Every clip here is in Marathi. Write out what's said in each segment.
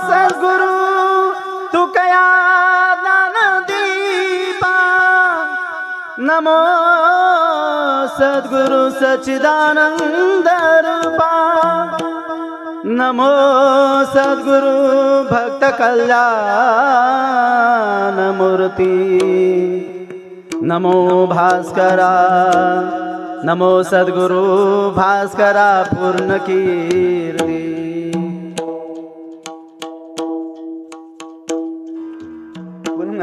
सद्गुरु दान दीपा? नमो सद्गुरु सचिदानंद रूपा। नमो सद्गुरु भक्त कल्याण मूर्ती। नमो भास्करा। नमो सद्गुरु भास्करा पूर्ण कीर्ती।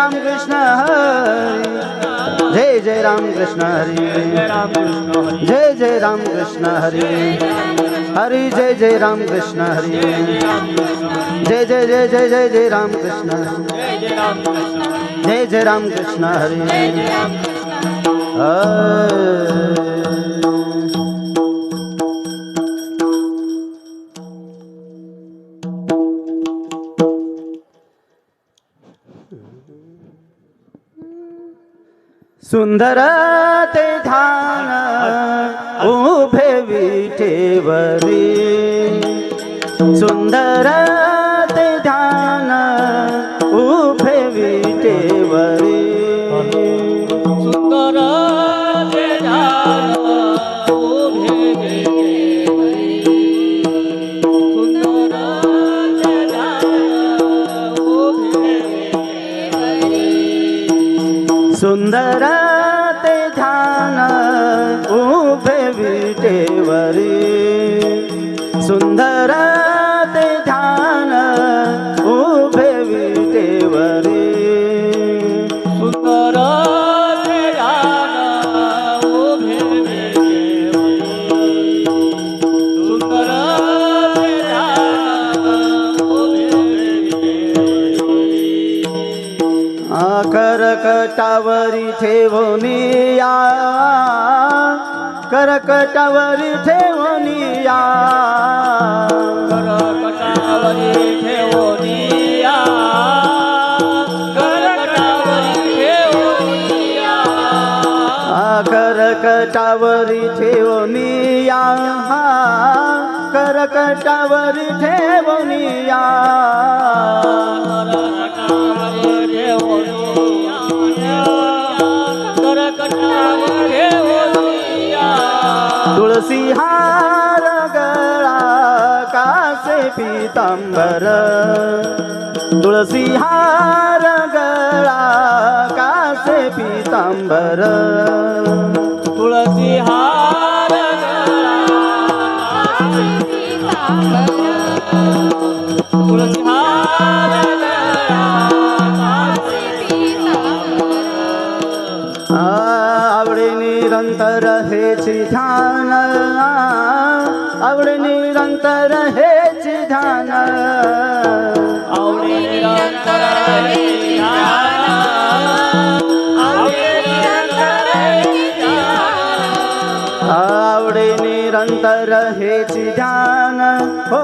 રામ કૃષ્ણ હરે જય જય રામ કૃષ્ણ હરે જય જય રામ કૃષ્ણ હરે હરે જય જય રામ કૃષ્ણ હરે જય જય જય જય જય જય રામ કૃષ્ણ જય જય રામ કૃષ્ણ હરે હરે सुंदर ते ध्यान उभे विठेवरी. सुंदर ते ध्यान उभे विटेवरी सुंदर ते उभे. सुंदर કર કટાવરી ઠેવનિયા કર કટાવરી ઠેવનિયા કરકટાવરી ઠેવો મિયા કરકટાવરી ઠેવો મિયા કરકટાવરી ઠેવો तुळसी हार गळा कासे पितांबर. तुळसी हार गळा कासे पितांबर. तुळसी हार तुळसी हार आवडे निरंतर हेची निरंतर हेची ध्यान हो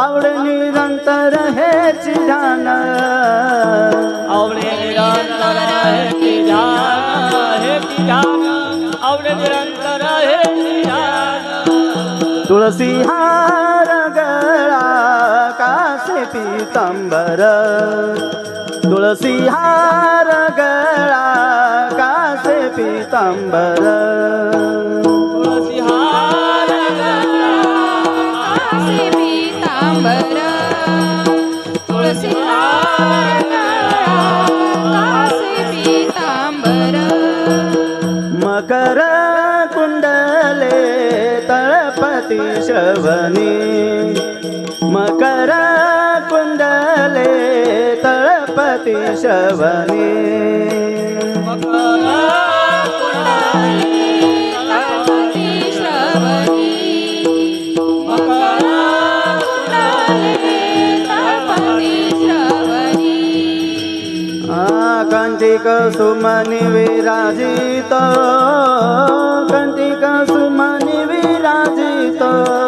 आवड निरंतर हेच ध्यान आवडे निरंतर हे ध्यान हे आवडे निरंतर हे ध्यान तुळसी हार गळा कासे पितांबर. तुळसी हार गळा कासे पितांबर. पीतांबर तुळसी कासे पीतांबर. मकर कुंडले तळपती श्रवणी. मकर कुंडले तळपती तळपती Gentil con su manivela, gito. Gentil con su manivela, gito.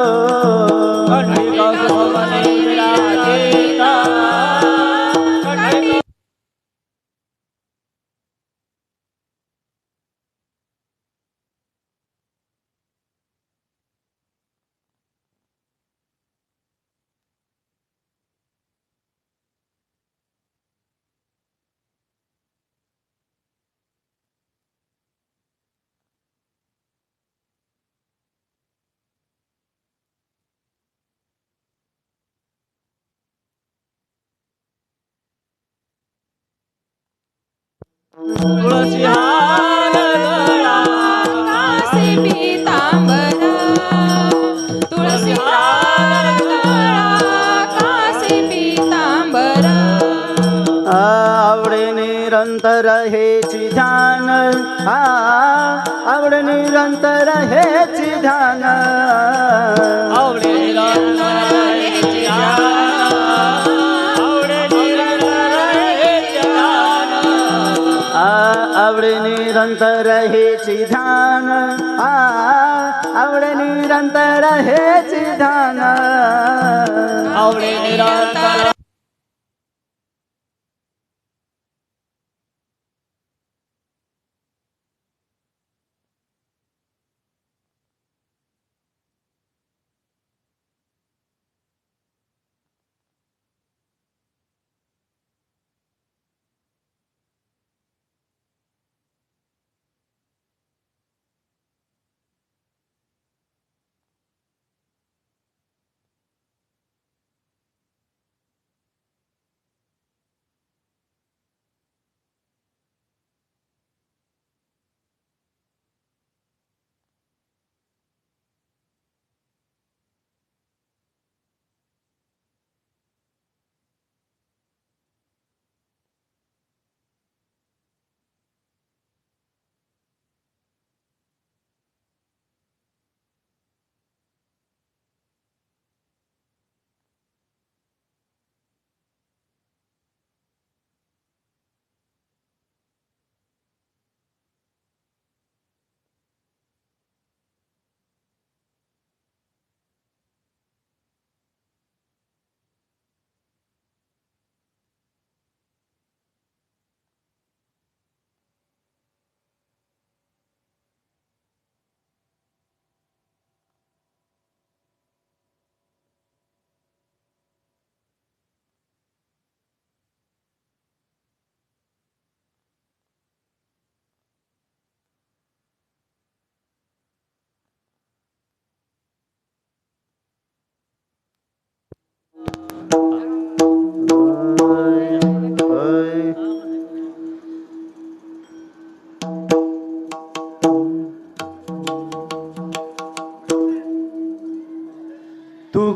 पीतांबर पीतांबर आवडे निरंतर हेची ध्यान. आवडे निरंतर हेची ध्यान. निरंतर हेची ध्यान आवडे निरंतर हेची ध्यान आवडे निरंतर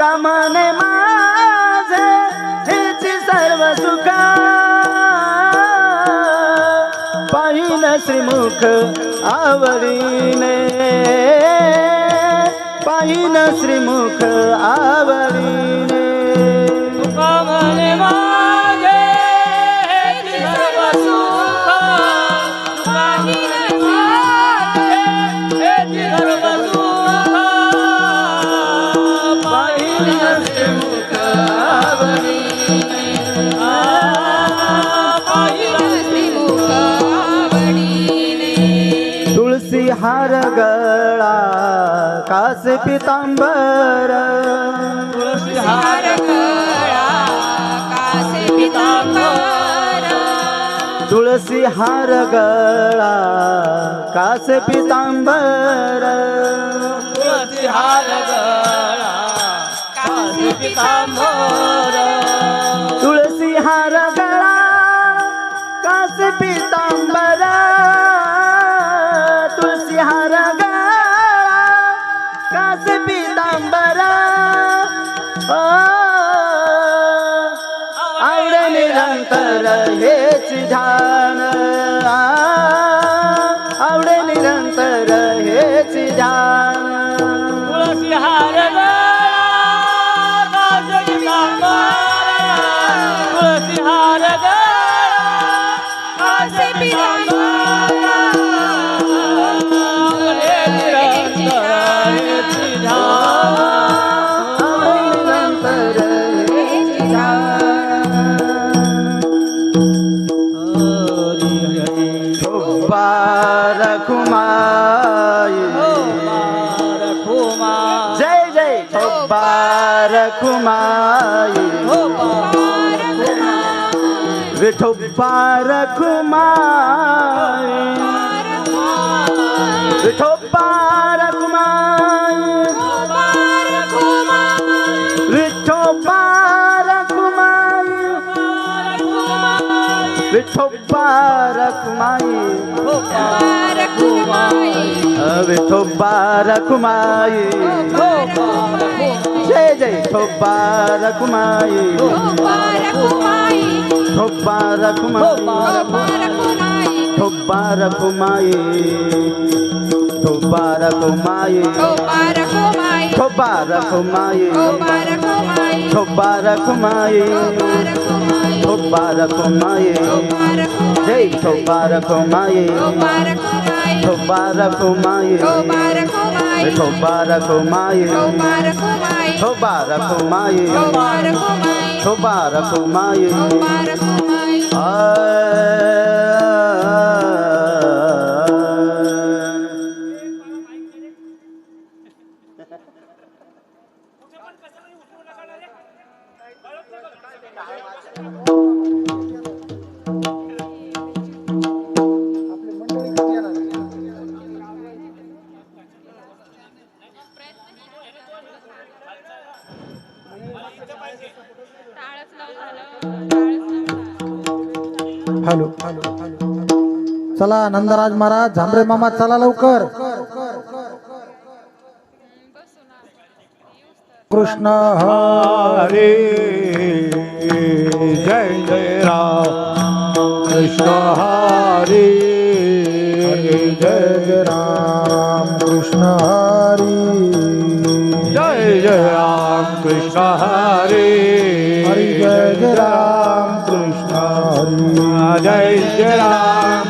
कामाने माझे हिची सर्व सुखा. पाहिन श्रीमुख आवडीने. पाहिन श्रीमुख आवडीने. गळा कास पितांबर. हार गळा कासे पितांबर. तुळसी हार गळा कास पितांबर. तुळसी हार गळा काशी पितांबर. तुळसी हार cidade. પારખમાં વિઠો પારખમાં વિઠો પારખમાં વિઠો પારખમાં વિઠો પારખમાં જય જય ઠો પારખમાં मुबारक माए मुबारक माए मुबारक माए मुबारक माए मुबारक माए जय मुबारक माए मुबारक माए मुबारक माए मुबारक माए મુબારક હુમાયુ મુબારક હુમાયુ नंदराज महाराज झांबरे मामा चला लवकर. कृष्ण हरे जय जय राम. कृष्ण हरे जय जय राम. कृष्ण हरी जय जय राम. कृष्ण हरे हरी जय जय राम. कृष्ण हरी जय जय राम.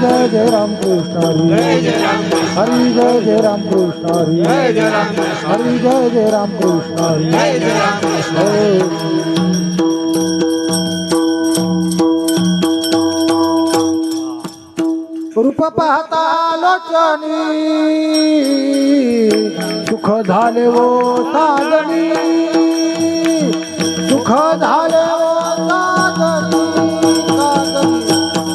जय जय राम कृष्ण हरी जय जय राम कृष्ण हरी जय जय रामकृष्ण हरी रूप पाहता लोचनी सुख झाले वो साजणी सुख झाले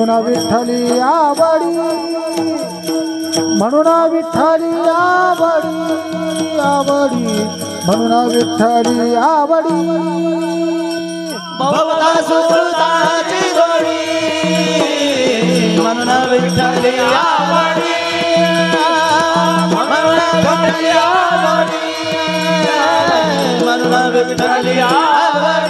म्हणून विठ्ठली आवडी. म्हणून विठ्ठली आवडी आवडी. म्हणून विठ्ठली आवडी. म्हणून विठ्ठली आवडी. म्हणून विठ्ठली आवडी.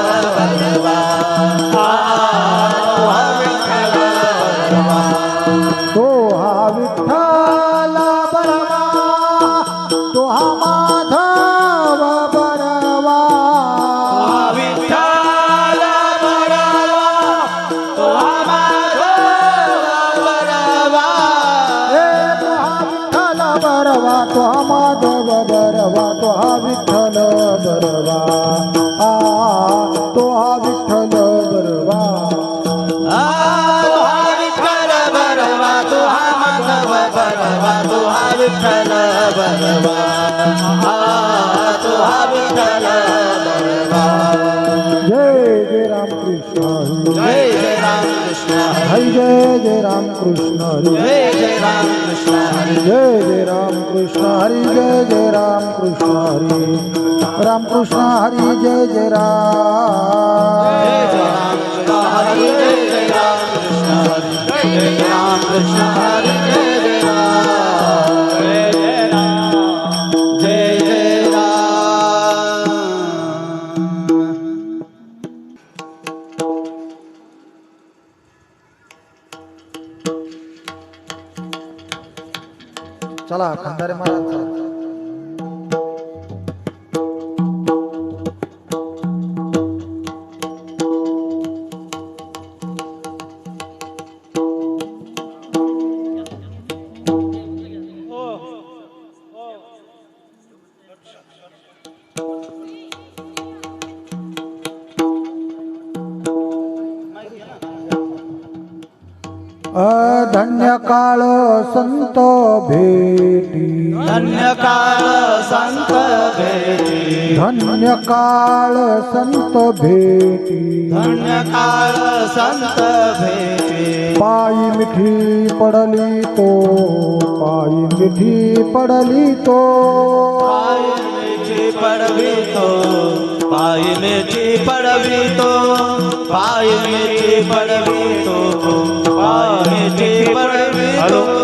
विठ्ठल बलवा तो विठ्ठल जय जय रामकृष्ण जय जय रामकृष्ण हरी जय जय रामकृष्ण हरी जय जय रामकृष्ण हरी जय जय रामकृष्ण हरी जय जय रामकृष्ण हरी रामकृष्ण हरी जय जय राम हरी जय जय रामकृष्ण हरी जय जय रामकृष्ण हरी धन्य काळ संत भेटी। धन्य काळ संत भेटी। धन्य काळ संत भेटी। धन्य काळ संत भेटी। पायी मिठी पडली तो पायी मिठी पडली तो। कृष्ण पाय मेची पडवितो पाय मेची पडवितो पाय मेची पडवितो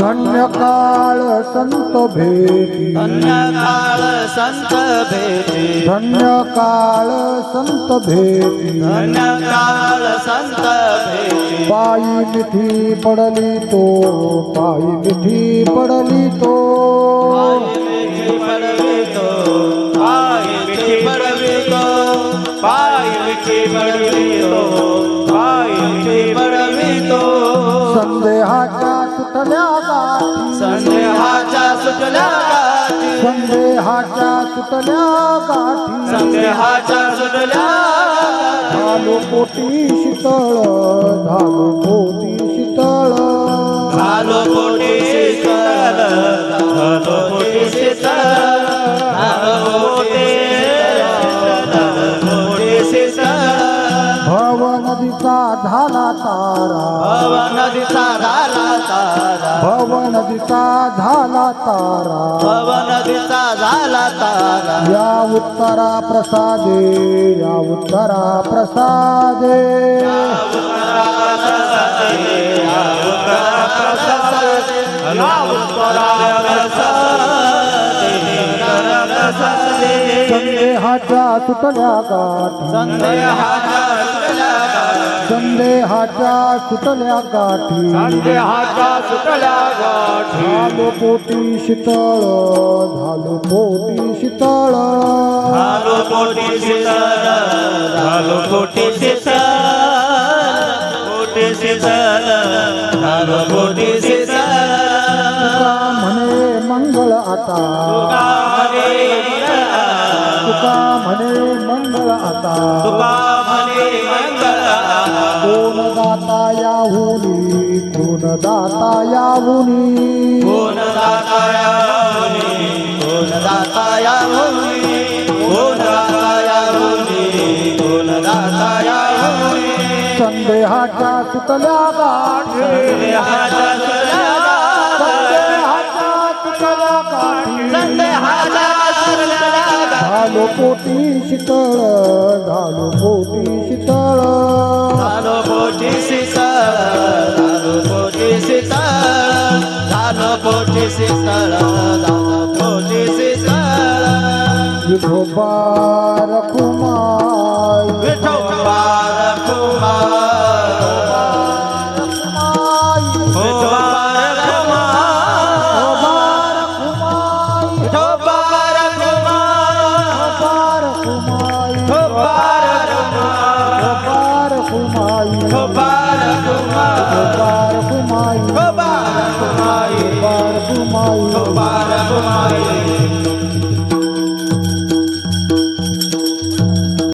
धन्य काळ संत भेटी। धन्य काळ संत भेटी। धन्य काळ संत भेटी। धन्य काळ संत भेटी। पायी मिठी पडली तो पायी मिठी पडली तो। पाय पडवितो पाय पडवितो संदेहाच्या सुटल्या गाठी. संदेहाच्या सुटल्या गाठी. संदेहाच्या सुटल्या गाठी. संदेहाच्या सुटल्या झालो पोटी शीतळ झालो पोटी शीतळ. झालो पोटी शीतल झालो पोटी शीतल झालो पोटी भव नदीचा झाला तारा. भव नदीचा झाला तारा. भव नदीचा झाला तारा. भव नदीचा झाला तारा. या उत्तरा प्रसादे या उत्तरा प्रसादे. संदेहाच्या सुटल्या गाठी. संदेहाच्या संदेहाच्या सुटल्या गाठी. संदेहाच्या सुटल्या गाठी. झालो पोटी शीतळ झालो पोटी शीतळ. झालो पोटी शीतल झालो पोटी शीतल पोटी शीतल झालो पोटी तुका म्हणे मंगळ आता. तुका म्हणे मंगळ आता. तुका म्हणे मंगळ कोण दाता याहुनी कोण दाता याहुनी. कोण दाता या मुनी कोण दाता या मुनी कोण दाता या मुनी कोण दाता या मुनी संदेहाच्या सुटल्या गाठी संदेहाच्या सुटल्या संदेहाच्या गाठी झालो पोटी शीतळ झालो पोटी शीतळ झालो पोटी शीतळ झालो पोटी शीतळ झालो पोटी शीतळ झालो पोटी शीतळ विठोबा रखुमाय विठोबा रखुमाई